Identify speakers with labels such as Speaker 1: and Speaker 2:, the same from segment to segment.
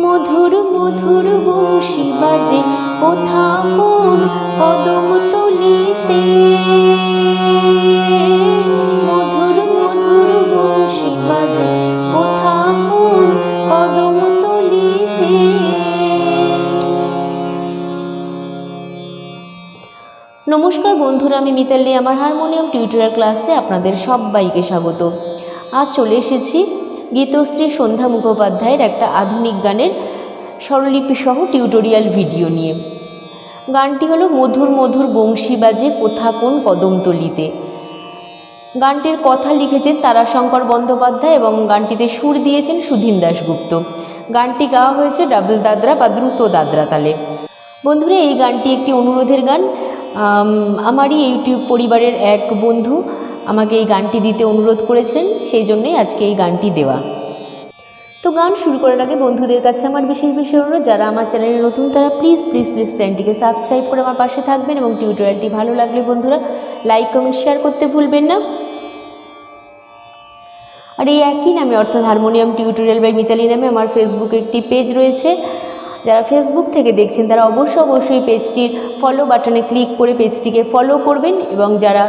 Speaker 1: মধুর মধুর বংশী বাজে কোথা কোন কদম তলিতে। মধুর মধুর বংশী বাজে কোথা কোন কদম তলিতে। নমস্কার বন্ধুরা, আমি মিতালি, আমার হারমোনিয়াম টিউটোরিয়াল ক্লাসে আপনাদের সবাইকে স্বাগত। আজ চলে এসেছি গীতশ্রী সন্ধ্যা মুখোপাধ্যায়ের একটা আধুনিক গানের স্বরলিপিসহ টিউটোরিয়াল ভিডিও নিয়ে। গানটি হলো মধুর মধুর বংশী বাজে কোথা কোন কদমতলিতে। গানটির কথা লিখেছেন তারাশঙ্কর বন্দ্যোপাধ্যায় এবং গানটিতে সুর দিয়েছেন সুধীন দাশগুপ্ত। গানটি গাওয়া হয়েছে ডাবল দাদরা বা দ্রুত দাদরা তালে। বন্ধুরা, এই গানটি একটি অনুরোধের গান। আমারই ইউটিউব পরিবারের এক বন্ধু আমাকে এই গানটি দিতে অনুরোধ করেছিলেন, সেই জন্যই আজকে এই গানটি দেওয়া। তো গান শুরু করার আগে বন্ধুদের কাছে আমার বিশেষ বিশেষ অনুরোধ, যারা আমার চ্যানেলে নতুন, তারা প্লিজ প্লিজ প্লিজ চ্যানেলটিকে সাবস্ক্রাইব করে আমার পাশে থাকবেন এবং টিউটোরিয়ালটি ভালো লাগলে বন্ধুরা লাইক কমেন্ট শেয়ার করতে ভুলবেন না। আর এই একই নামে, অর্থাৎ হারমোনিয়াম টিউটোরিয়াল বাই মিতালি নামে আমার ফেসবুকে একটি পেজ রয়েছে। যারা ফেসবুক থেকে দেখছেন, তারা অবশ্যই অবশ্যই পেজটির ফলো বাটনে ক্লিক করে পেজটিকে ফলো করবেন এবং যারা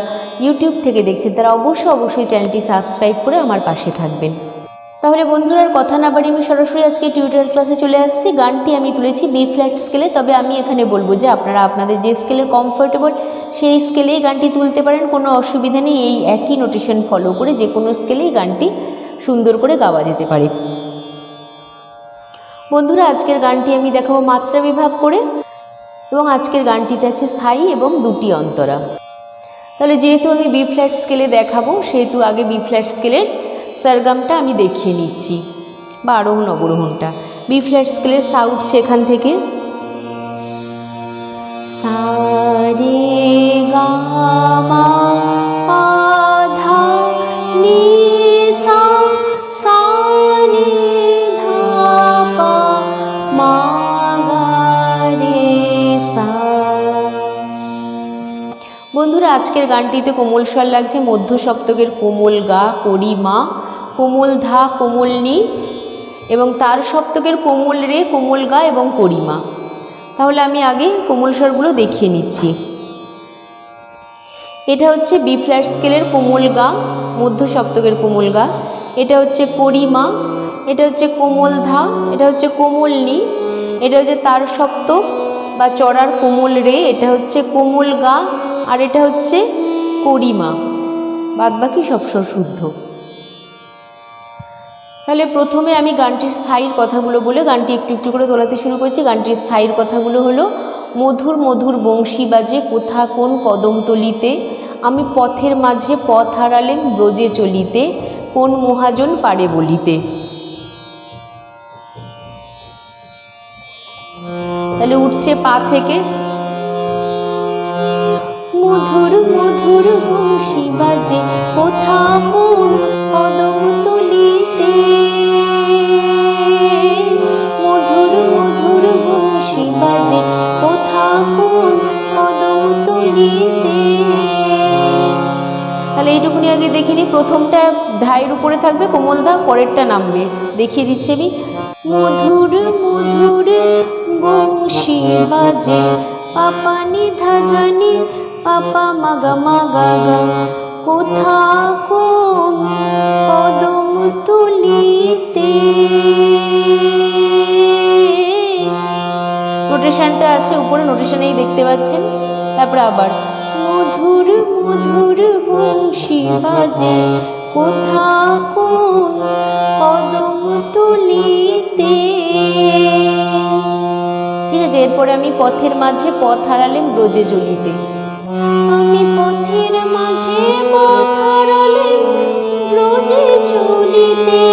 Speaker 1: ইউটিউব থেকে দেখছেন, তারা অবশ্যই অবশ্যই চ্যানেলটি সাবস্ক্রাইব করে আমার পাশে থাকবেন। তাহলে বন্ধুরা কথা না বাড়ি আমি সরাসরি আজকে টিউটোরিয়াল ক্লাসে চলে আসছি। গানটি আমি তুলেছি বি ফ্ল্যাট স্কেলে তবে আমি এখানে বলব যে আপনারা আপনাদের যে স্কেলে কমফোর্টেবল সেই স্কেলেই গানটি তুলতে পারেন। কোনো অসুবিধা নেই, এই একই নোটেশন ফলো করে যে কোনো স্কেলেই গানটি সুন্দর করে গাওয়া যেতে পারে। বন্ধুরা, আজকের গানটি আমি দেখাবো মাত্রা বিভাগ করে, এবং আজকের গানটিতে আছে স্থায়ী এবং দুটি অন্তরা। তাহলে যেহেতু আমি বি ফ্ল্যাট স্কেলে দেখাবো, সেহেতু আগে বি ফ্ল্যাট স্কেলের সারগামটা আমি দেখিয়ে নিচ্ছি বা আরোহণ অবরোহণটা। বি ফ্ল্যাট স্কেলে সা উঠছে এখান থেকে। সারে গামা আজকের গানটিতে কোমল স্বর লাগছে, মধ্য সপ্তকের কোমল গা, করি মা, কোমল ধা, কোমল নি, এবং তার সপ্তকের কোমল রে, কোমল গা এবং করিমা তাহলে আমি আগে কোমল স্বরগুলো দেখিয়ে নিচ্ছি। এটা হচ্ছে বি ফ্ল্যাট স্কেলের কোমল গা, মধ্য সপ্তকের কোমল গা। এটা হচ্ছে করিমা এটা হচ্ছে কোমল ধা, এটা হচ্ছে কোমল নি, এটা হচ্ছে তার সপ্তক বা চড়ার কোমল রে, এটা হচ্ছে কোমল গা আর এটা হচ্ছে করিমা। বাদ বাকি সব স্বর শুদ্ধ। তাহলে প্রথমে আমি গানটির স্থায়ীর কথাগুলো বলে গানটি একটু একটু করে তোলাতে শুরু করছি। গানটির স্থায়ীর কথাগুলো হলো, মধুর মধুর বংশী বাজে কোথা কোন কদমতলিতে আমি পথের মাঝে পথ হারালেম ব্রজে চলিতে, কোন মহাজন পারে বলিতে? তাহলে উঠছে পা থেকে মধুর মধুর বংশী বাজে কোথা কোন কদম তলিতে মধুর মধুর বংশী বাজে কোথা কোন কদম তলিতে তাহলে এইটুকুনি আগে দেখিনি, প্রথমটা ধাইয়ের উপরে থাকবে কোমল ধা পরেরটা নামবে। দেখিয়ে দিচ্ছি আমি। মধুর মধুর বংশী বাজে পাপা নি ধাধানি পাপা মাগা মাগা গা, কোথা কোন কদম তুলিতে? নোটেশনটা আছে, উপরে নোটেশনেই দেখতে পাচ্ছেন। তারপরে আবার, মধুর মধুর বংশী বাজে, কোথা কোন কদম তুলিতে? ঠিক আছে, এরপরে আমি পথের মাঝে পথ হারালেম ব্রজে চলিতে আমি পথের মাঝে পথ হারালেম ব্রজে চলিতে।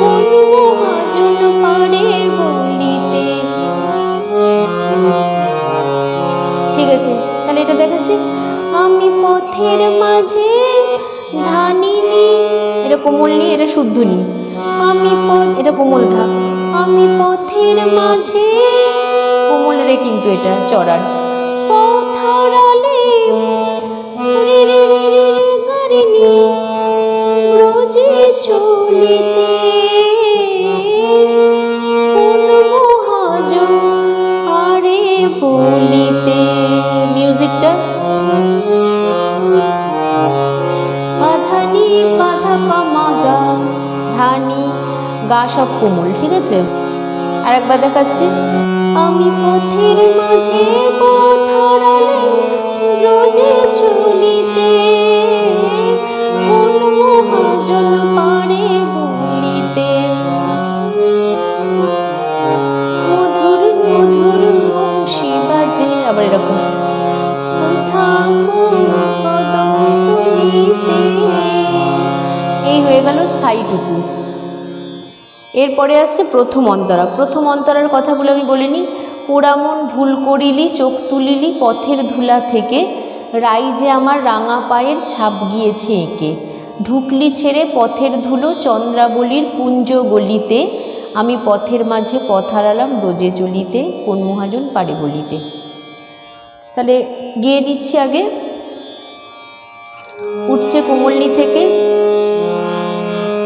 Speaker 1: মহাজন পারে ঠিক আছে, তাহলে এটা দেখাচ্ছি। আমি পথের মাঝে ধানিনি এটা কোমল নি, এটা শুদ্ধ নি। আমি পথ, এটা কোমল ধা আমি পথের মাঝে, কোমল কিন্তু এটা চড়ার। চলিতে মহাজন আরে বলিতে। মিউজিকটা পাথানি পাথা পামা গা ধানি, গা সব কোমল, ঠিক আছে? আর একবার দেখাচ্ছি। আমি পথের মাঝে পথ হারালে মধুর মধুর আবার এরকম। এই হয়ে গেল স্থায়ীটুকু। এরপরে আসছে প্রথম অন্তরা। প্রথম অন্তরার কথাগুলো আমি বলিনি। পোড়ামন ভুল করিলি, চোখ তুলিলি, পথের ধুলা থেকে। রাই যে আমার রাঙা পায়ের ছাপ গিয়েছে এঁকে। ঢুকলি ছেড়ে পথের ধুলো চন্দ্রাবলীর কুঞ্জ গলিতে। আমি পথের মাঝে পথ হারালাম রোজে চলিতে, কোন মহাজন পারে বলিতে। তাহলে গিয়ে নিচ্ছি আগে। উঠছে কোমল্লি থেকে।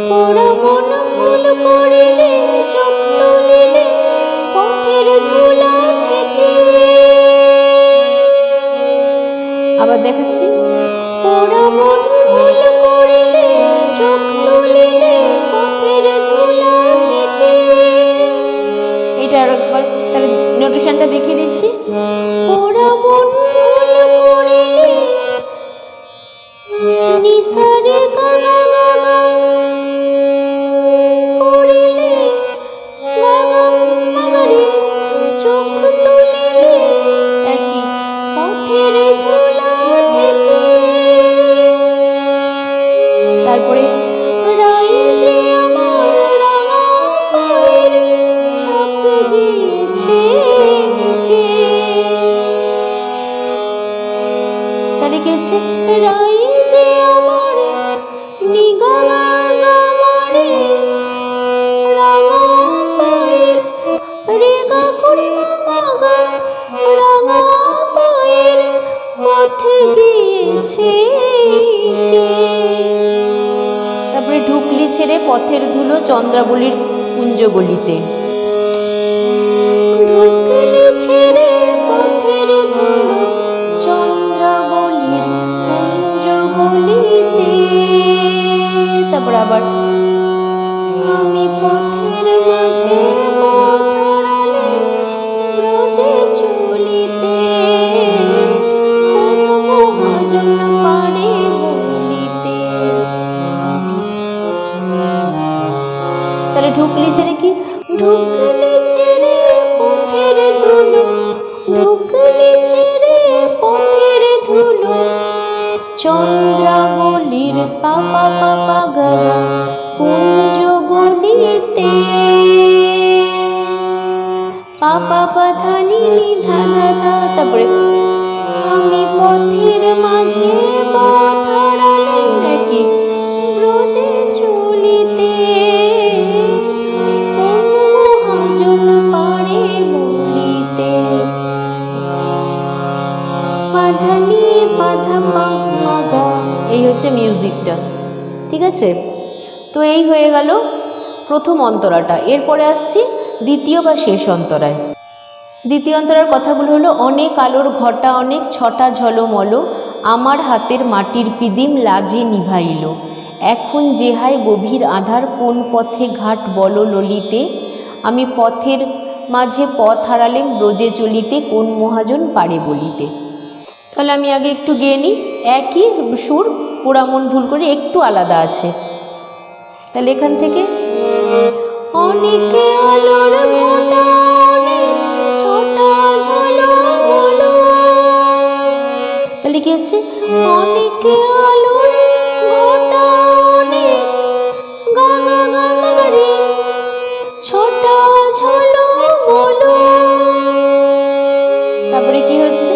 Speaker 1: পোড়া মন করিলে, চোখ তুলিলে আবার দেখাচ্ছি। পোড়া মন ফুল করিলে, চোখ তুলিলে পথের ধুলা থেকে। এটা আর একবার তাহলে নোটেশনটা দেখিয়ে দিচ্ছি। চোখ তারপরে ঢুকলি ছেড়ে পথের ধুলো চন্দ্রাবলির কুঞ্জগলিতে। ঢুকলি ছেড়ে পথের ধুলো তারপর আবার ঢুকলি ছেড়ে কি? ঢুকলি ছেড়ে পথের ধুলো। ঢুকলি ছেড়ে পথের ধুলো। চন্দ্রাবলীর পাপা পাপা গাগা কুঞ্জ গলিতে। পাপা পাধানি ধা ধা তারপরে আমি পথের মাঝে পথ আছে তো এই হয়ে গেল প্রথম অন্তরাটা। এরপরে আসছি দ্বিতীয় বা শেষ অন্তরায়। দ্বিতীয় অন্তরার কথাগুলো হলো, অনেক আলোর ঘটা, অনেক ছটা ঝলমল, আমার হাতের মাটির পিদিম লাজে নিভাইল। এখন যেহায় গভীর আধার, কোন পথে ঘাট বল ললিতে? আমি পথের মাঝে পথ হারালেম ব্রজে চলিতে, কোন মহাজন পারে বলিতে? তাহলে আমি আগে একটু গেয়ে নিই। একই সুর পোড়ামন ভুল করে একটু আলাদা আছে। তাহলে এখান থেকে অনেকে আলোর তাহলে কি হচ্ছে? অনেকে আলোর ঘটা অনেক গা গা গা মাগারে ছোটা ঝলমলো তারপরে কি হচ্ছে?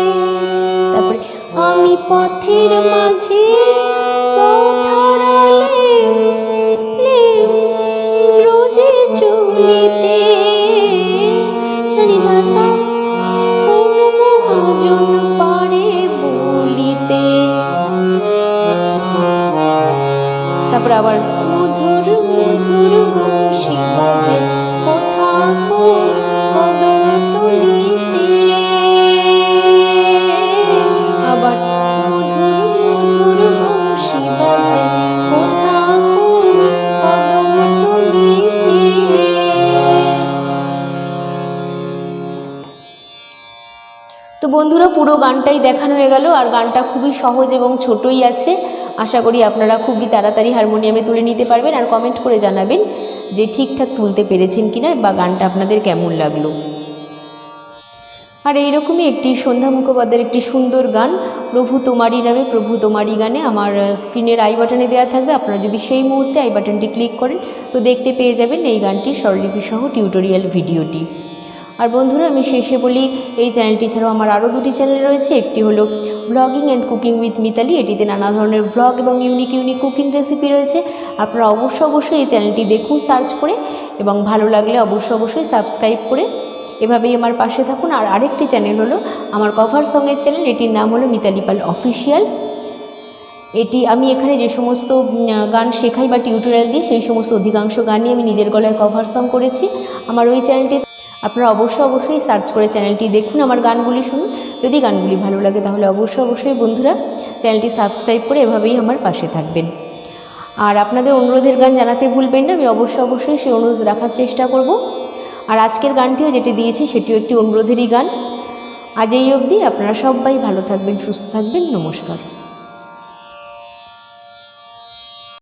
Speaker 1: পথের মাঝে পুরো গানটাই দেখানো হয়ে গেল আর গানটা খুবই সহজ এবং ছোটই আছে। আশা করি আপনারা খুবই তাড়াতাড়ি হারমোনিয়ামে তুলে নিতে পারবেন আর কমেন্ট করে জানাবেন যে ঠিকঠাক তুলতে পেরেছেন কিনা বা গানটা আপনাদের কেমন লাগল। আর এইরকমই একটি সন্ধ্যা মুখোপাধ্যায়ের একটি সুন্দর গান, প্রভু তোমারই নামে, প্রভু তোমারই গানে আমার স্ক্রিনের আই বাটনে দেওয়া থাকবে। আপনারা যদি সেই মুহূর্তে আই বাটনটি ক্লিক করেন, তো দেখতে পেয়ে যাবেন এই গানটির স্বরলিপিসহ টিউটোরিয়াল ভিডিওটি আর বন্ধুরা, আমি শেষে বলি, এই চ্যানেলটি ছাড়াও আমার আরও দুটি চ্যানেল রয়েছে। একটি হলো blogging and cooking with Mitali এটিতে নানা ধরনের ব্লগ এবং ইউনিক ইউনিক কুকিং রেসিপি রয়েছে। আপনারা অবশ্যই অবশ্যই এই চ্যানেলটি দেখুন সার্চ করে, এবং ভালো লাগলে অবশ্যই অবশ্যই সাবস্ক্রাইব করে এভাবেই আমার পাশে থাকুন। আর আরেকটি চ্যানেল হলো আমার কভার সঙ্গের চ্যানেল, এটির নাম হলো মিতালি পাল অফিসিয়াল এটি আমি এখানে যে সমস্ত গান শেখাই বা টিউটোরিয়াল দিই, সেই সমস্ত অধিকাংশ গানই আমি নিজের গলায় কভার সং করেছি। আমার ওই চ্যানেলটি আপনারা অবশ্যই অবশ্যই সার্চ করে চ্যানেলটি দেখুন, আমার গানগুলি শুনুন। যদি গানগুলি ভালো লাগে তাহলে অবশ্যই অবশ্যই বন্ধুরা চ্যানেলটি সাবস্ক্রাইব করে এভাবেই আমার পাশে থাকবেন। আর আপনাদের অনুরোধের গান জানাতে ভুলবেন না, আমি অবশ্যই অবশ্যই সেই অনুরোধ রাখার চেষ্টা করব। আর আজকের গানটিও যেটি দিয়েছি সেটিও একটি অনুরোধেরই গান। আজ এই অবধি আপনারা সবাই ভালো থাকবেন, সুস্থ থাকবেন, নমস্কার।